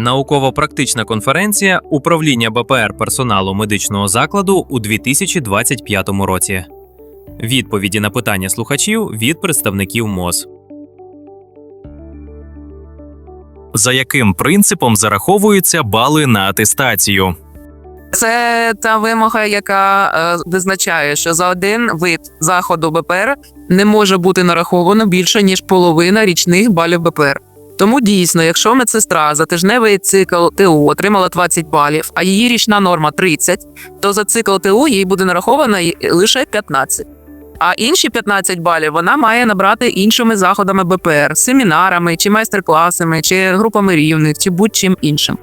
Науково-практична конференція управління БПР персоналу медичного закладу у 2025 році. Відповіді на питання слухачів від представників МОЗ. За яким принципом зараховуються бали на атестацію? Це та вимога, яка е, визначає, що за один вид заходу БПР не може бути нараховано більше ніж половина річних балів БПР. Тому дійсно, якщо медсестра за тижневий цикл ТУ отримала 20 балів, а її річна норма 30, то за цикл ТУ їй буде нараховано лише 15. А інші 15 балів вона має набрати іншими заходами БПР, семінарами, чи майстер-класами, чи групами рівних, чи будь-чим іншим.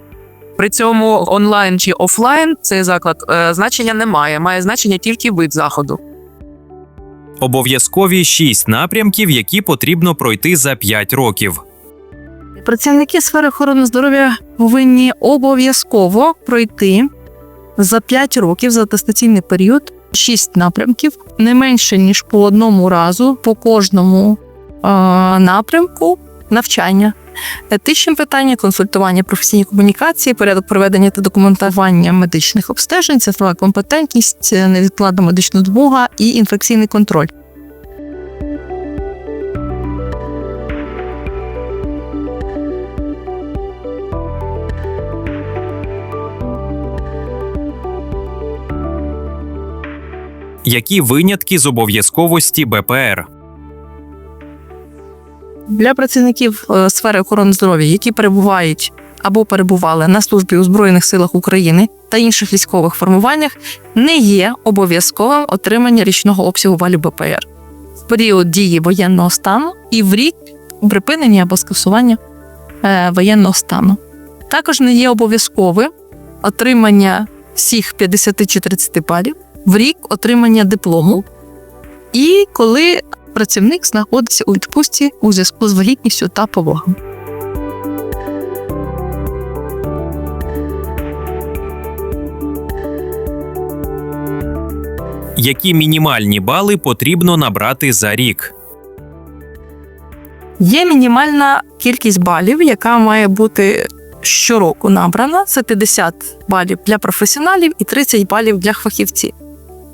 При цьому онлайн чи офлайн цей заклад е, значення не має, має значення тільки вид заходу. Обов'язкові шість напрямків, які потрібно пройти за 5 років. Працівники сфери охорони здоров'я повинні обов'язково пройти за 5 років за атестаційний період 6 напрямків, не менше ніж по одному разу по кожному е, напрямку навчання. Етичні питання, консультування, професійні комунікації, порядок проведення та документування медичних обстежень, цифрова компетентність, невідкладна медична допомога і інфекційний контроль. Які винятки з обов'язковості БПР? для працівників е, сфери охорони здоров'я, які перебувають або перебували на службі у Збройних силах України та інших військових формуваннях, не є обов'язковим отримання річного обсягу валю БПР в період дії воєнного стану і в рік припинення або скасування е, воєнного стану. Також не є обов'язковим отримання всіх 50 чи 30 балів в рік отримання диплому. І коли працівник знаходиться у відпустці у зв'язку з вагітністю та пологом. Які мінімальні бали потрібно набрати за рік? Є мінімальна кількість балів, яка має бути щороку набрана. Це 50 балів для професіоналів і 30 балів для фахівців.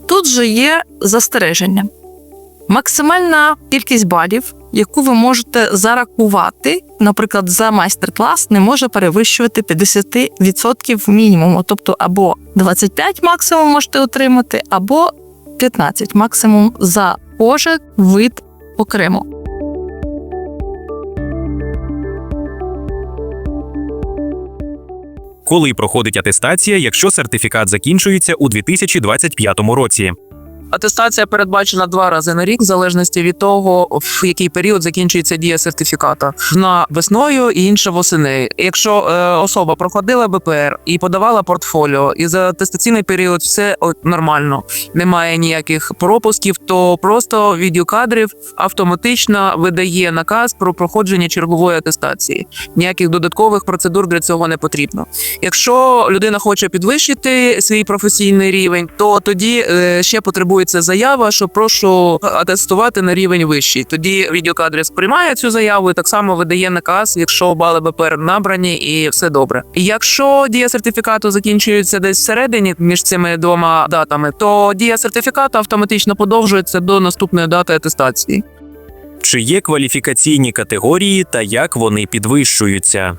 Тут же є застереження. Максимальна кількість балів, яку ви можете зарахувати, наприклад, за майстер-клас, не може перевищувати 50% мінімуму. Тобто або 25 максимум можете отримати, або 15 максимум за кожен вид окремо. Коли проходить атестація, якщо сертифікат закінчується у 2025 році? Атестація передбачена два рази на рік, в залежності від того, в який період закінчується дія сертифіката. Одна весною і інша восени. Якщо е, особа проходила БПР і подавала портфоліо, і за атестаційний період все нормально, немає ніяких пропусків, то просто відділ кадрів автоматично видає наказ про проходження чергової атестації. Ніяких додаткових процедур для цього не потрібно. Якщо людина хоче підвищити свій професійний рівень, то тоді е, ще потребується заява, що прошу атестувати на рівень вищий. Тоді відеокадрів сприймає цю заяву і так само видає наказ, якщо бали БПР набрані і все добре. Якщо дія сертифікату закінчується десь всередині між цими двома датами, то дія сертифікату автоматично подовжується до наступної дати атестації. Чи є кваліфікаційні категорії та як вони підвищуються?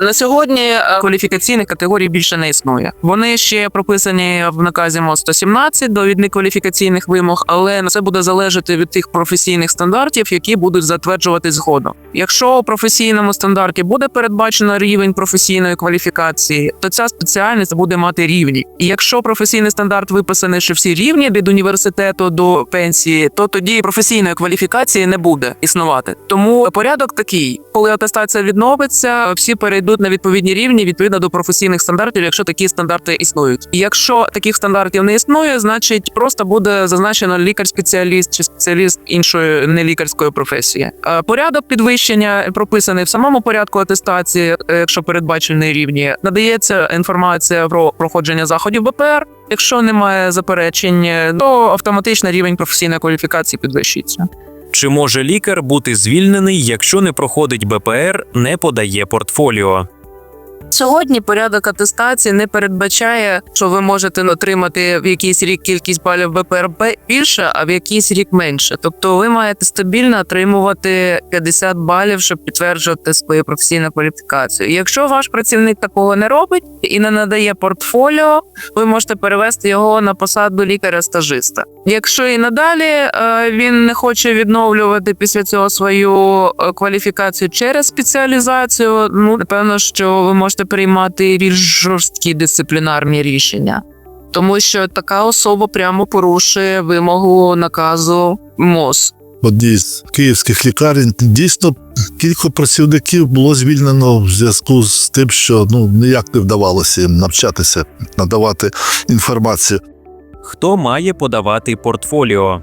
На сьогодні е, кваліфікаційних категорій більше не існує. Вони ще прописані в наказі МОЗ 117 довідник кваліфікаційних вимог, але це буде залежати від тих професійних стандартів, які будуть затверджуватись згодом. Якщо у професійному стандарті буде передбачено рівень професійної кваліфікації, то ця спеціальність буде мати рівні. І якщо професійний стандарт виписаний, що всі рівні від університету до пенсії, то тоді професійної кваліфікації не буде існувати. Тому порядок такий, коли атестація відновиться, всі перейдуть на відповідні рівні відповідно до професійних стандартів, якщо такі стандарти існують. І якщо таких стандартів не існує, значить просто буде зазначено лікар-спеціаліст чи спеціаліст іншої нелікарської професії. Е, Порядок підвищення прописаний в самому порядку атестації, е, якщо передбачені рівні, надається інформація про проходження заходів БПР. Якщо немає заперечень, то автоматично рівень професійної кваліфікації підвищується. Чи може лікар бути звільнений, якщо не проходить БПР, не подає портфоліо? Сьогодні порядок атестації не передбачає, що ви можете отримати в якийсь рік кількість балів БПРП більше, а в якийсь рік менше. Тобто ви маєте стабільно отримувати 50 балів, щоб підтверджувати свою професійну кваліфікацію. Якщо ваш працівник такого не робить і не надає портфоліо, ви можете перевести його на посаду лікаря-стажиста. Якщо і надалі е, він не хоче відновлювати після цього свою е, кваліфікацію через спеціалізацію, ну напевно, що ви можете приймати більш жорсткі дисциплінарні рішення, тому що така особа прямо порушує вимогу наказу МОЗ. одній з київських лікарень дійсно кілька працівників було звільнено в зв'язку з тим, що ну ніяк не вдавалося їм навчатися, надавати інформацію. Хто має подавати портфоліо?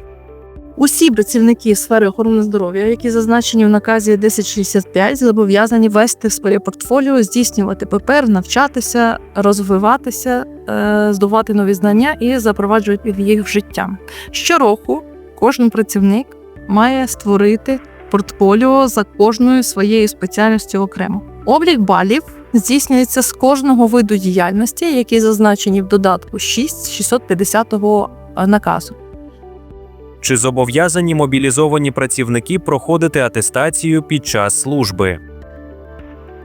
Усі працівники сфери охорони здоров'я, які зазначені в наказі 1065, зобов'язані вести в своє портфоліо, здійснювати ППР, навчатися, розвиватися, е, здобувати нові знання і запроваджувати їх в життя. Щороку кожен працівник має створити портфоліо за кожною своєю спеціальністю окремо. Облік балів здійснюється з кожного виду діяльності, які зазначені в додатку 6 650 наказу. Чи зобов'язані мобілізовані працівники проходити атестацію під час служби?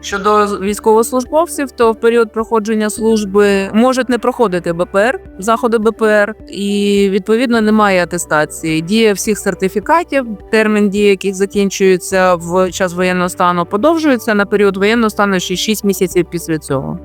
Щодо військовослужбовців, то в період проходження служби можуть не проходити БПР, заходи БПР, і відповідно немає атестації. Дія всіх сертифікатів, термін дії яких закінчується в час воєнного стану, подовжується на період воєнного стану ще 6 місяців після цього.